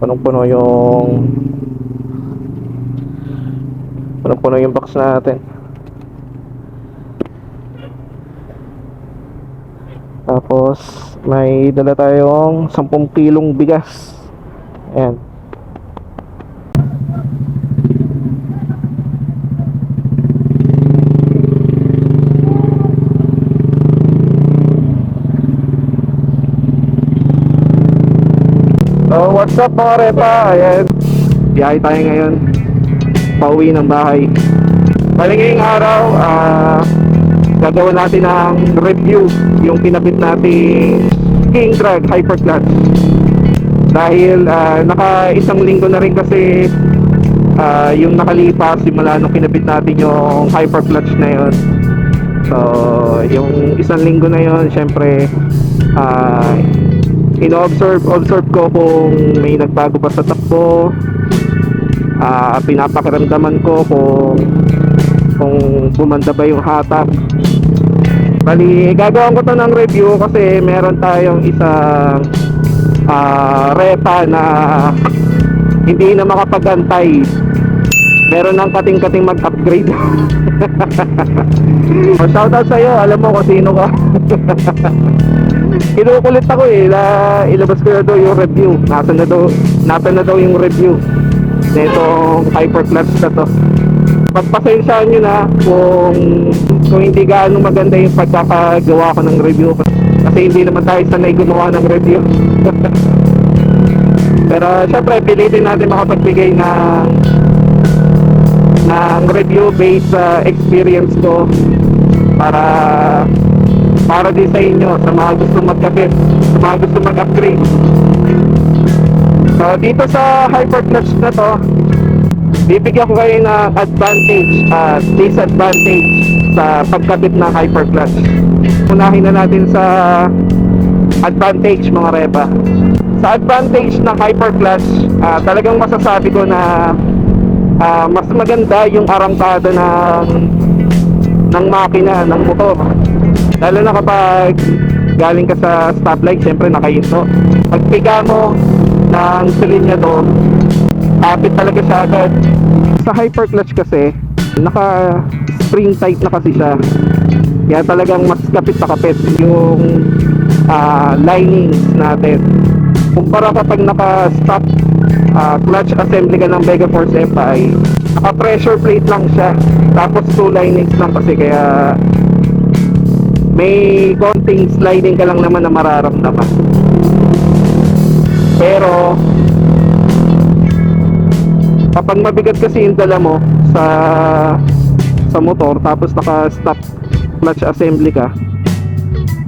punong-puno yung punong-puno yung box natin. Tapos may dala tayong 10 kilong bigas. Ayan So what's up mga repa? Ayan, biyahe tayo ngayon. Pauwi ng bahay. Bali ngayong araw, ah, gagawin natin ng review yung pinabit natin King Drag Hyper Clutch. Dahil ah, naka isang linggo na rin kasi ah, yung nakalipas simula nung kinabit natin yung Hyper Clutch na yun. So, yung isang linggo na yun, syempre, ah, ino-observe observe ko kung may nagbago pa sa takbo. Ah pinapakiramdaman ko kung kung gumanda ba yung hatak. Bali gagawin ko to ng review kasi meron tayong isang ah repa na hindi na makapagantay. Meron ng kating-kating mag-upgrade. Shoutout sa'yo. Alam mo kung sino ka kinukulit ako eh na ilabas ko na daw yung review. Nasa na daw nasa na daw yung review nitong hyper clutch na to. Pagpasensyaan nyo na kung kung hindi gaano maganda yung pagkakagawa ko ng review kasi hindi naman tayo sanay gumawa ng review. Pero syempre pilitin natin makapagbigay ng ng review based sa experience ko para para din sa inyo sa mga gusto magkabit sa mga gusto mag-upgrade. So dito sa hyper clutch na to bibigyan ko kayo ng advantage at disadvantage sa pagkabit ng hyper clutch unahin na natin sa advantage mga repa sa advantage ng hyper clutch ah, talagang masasabi ko na ah, mas maganda yung arangkada ng ng makina, ng motor lalo na kapag galing ka sa stoplight, syempre nakahinto. Pag piga mo ng silinyador, kapit talaga siya agad. Sa hyper clutch kasi, naka spring tight na kasi siya. Kaya talagang mas kapit na kapit yung ah, linings natin. Kumpara kapag naka-stop ah, clutch assembly ka ng Vega Force FI, naka-pressure plate lang siya. Tapos two linings lang kasi kaya may konting sliding ka lang naman na mararamdaman. Pero kapag mabigat kasi yung dala mo sa sa motor tapos naka-stop clutch assembly ka,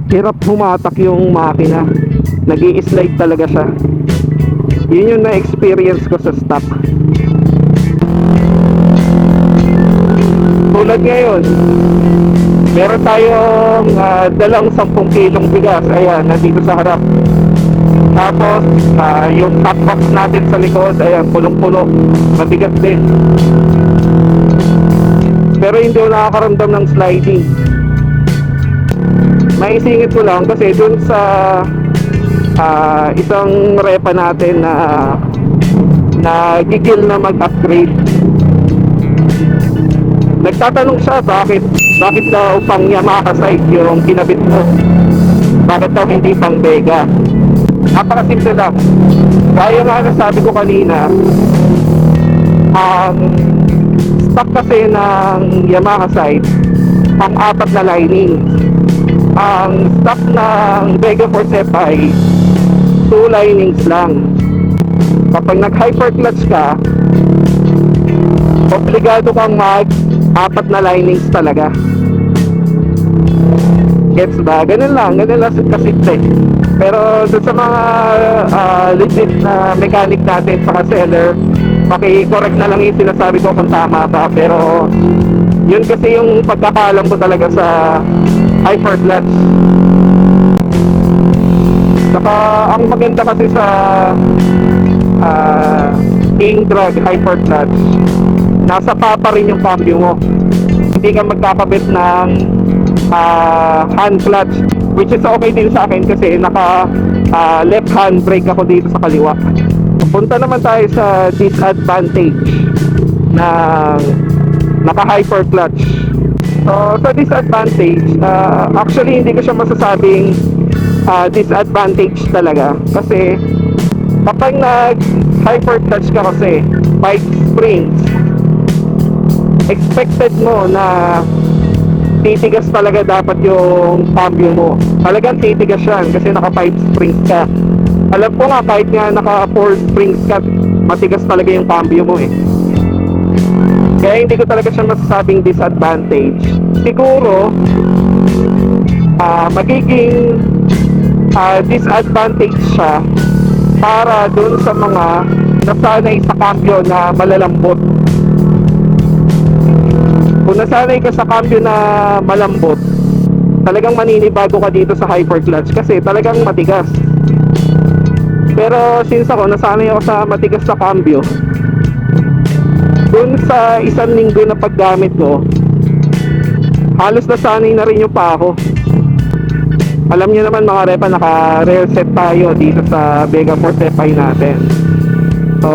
hirap humatak yung makina. nag slide talaga siya. Yun yung na-experience ko sa stock. Tulad ngayon, meron tayong ah, dalang 10 kilong bigas. Ayan, nandito sa harap. Tapos, ah, yung top box natin sa likod, ayan, punong-puno. Mabigat din. Pero hindi ko nakakaramdam ng sliding. Maisingit ko lang kasi dun sa ah, isang repa natin na na gigil na mag-upgrade Nagtatanong siya bakit bakit daw pang Yamaha side yung kinabit mo. Bakit daw hindi pang Vega? Napakasimple lang. Kaya nga nasabi ko kanina, ang stock kasi ng Yamaha side, pang apat na lining. Ang stock ng Vega Force FI, two linings lang. Kapag nag-hyper clutch ka, obligado kang mag apat na linings talaga. Gets ba? Ganun lang, ganun lang kasimple. Pero dun sa mga ah, legit na mechanic natin, saka seller, paki-correct na lang yung sinasabi ko kung tama ba. Pero yun kasi yung pagkakalam ko talaga sa hyper clutch. Saka ang maganda kasi sa ah, King Drag Hyper Clutch, nasa pa pa rin yung cambio mo. Hindi ka magkakabit ng ah, hand clutch which is okay din sa akin kasi naka ah, left hand brake ako dito sa kaliwa. punta naman tayo sa disadvantage ng naka-hyper clutch. So, sa disadvantage, ah, actually hindi ko siya masasabing ah, disadvantage talaga. Kasi, kapag nag-hyper clutch ka kasi, 5 springs, expected mo na titigas talaga dapat yung cambio mo. Talagang titigas yan kasi naka 5 springs ka. Alam ko nga kahit nga naka 4 springs ka, matigas talaga yung cambio mo eh. Kaya hindi ko talaga siya masasabing disadvantage. Siguro, ah magiging ah, disadvantage siya para dun sa mga nasanay sa cambio na malalambot. Kung nasanay ka sa cambio na malambot, talagang maninibago ka dito sa hyper clutch kasi talagang matigas. Pero since ako nasanay ako sa matigas sa cambio, dun sa isang linggo na paggamit ko, halos nasanay na rin yung pa ako. Alam niyo naman mga repa, naka-rail set tayo dito sa Vega Force FI natin. So,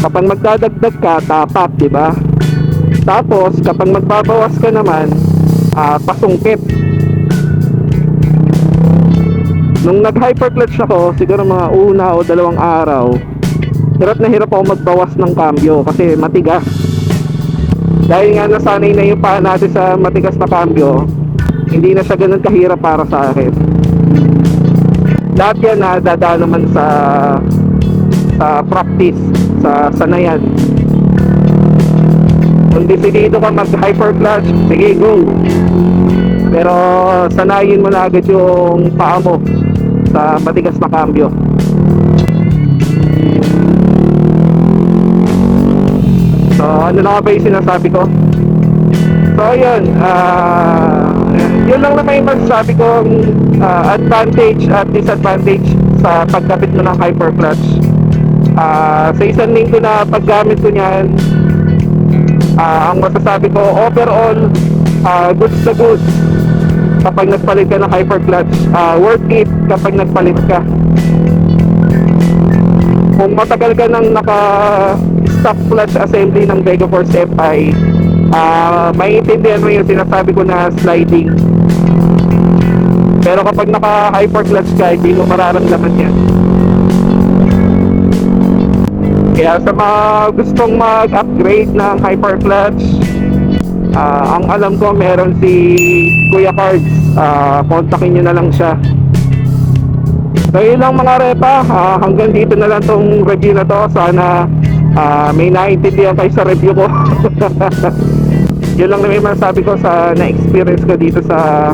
kapag magdadagdag ka, tapak, di ba? Tapos, kapag magbabawas ka naman, ah, pasungkit. Nung nag-hyperclutch ako, siguro mga una o dalawang araw, hirap na hirap ako magbawas ng cambio kasi matigas. Dahil nga nasanay na yung paa natin sa matigas na cambio, hindi na siya ganun kahirap para sa akin. Lahat yan na dadaan naman sa sa practice, sa sanayan. Kung desidido ka mag hyperclutch, sige go. Pero sanayin mo na agad yung paa mo sa matigas na cambio. So, ano na ba yung sinasabi ko? So, yun. ah yun lang naman yung masasabi kong ah, advantage at disadvantage sa pagkapit mo ng hyperclutch. Ah, sa isang linggo na paggamit ko niyan, ah, ang masasabi ko, overall, ah, goods na goods kapag nagpalit ka ng hyperclutch. Ah, worth it kapag nagpalit ka. Kung matagal ka nang naka stock clutch assembly ng Vega Force FI, ah maiintindihan mo yung sinasabi ko na sliding. Pero kapag naka hyper clutch ka, hindi mo mararamdaman yan. Kaya sa mga gustong mag-upgrade ng hyper clutch, ah, ang alam ko meron si Kuya Cards. Ah, kontakin nyo na lang siya. So yun lang mga repa, Ah, hanggang dito na lang tong review na to. Sana ah, may naintindihan kayo sa review ko. yun lang naman masasabi ko sa na-experience ko dito sa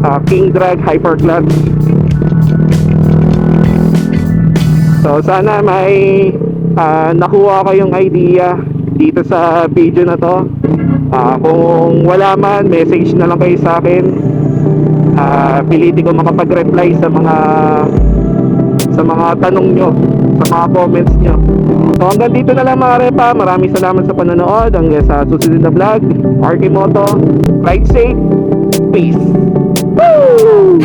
ah, King Drag Hyper Clutch. So sana may ah, nakuha kayong idea dito sa video na to. Ah, kung wala man, message na lang kayo sa akin. Ah, pilitin ko makapag-reply sa mga sa mga tanong nyo, sa mga comments nyo. So hanggang dito na lang mga repa. Maraming salamat sa panonood. Hanggang sa susunod na vlog. Arky Moto. Ride safe. Peace. Woo!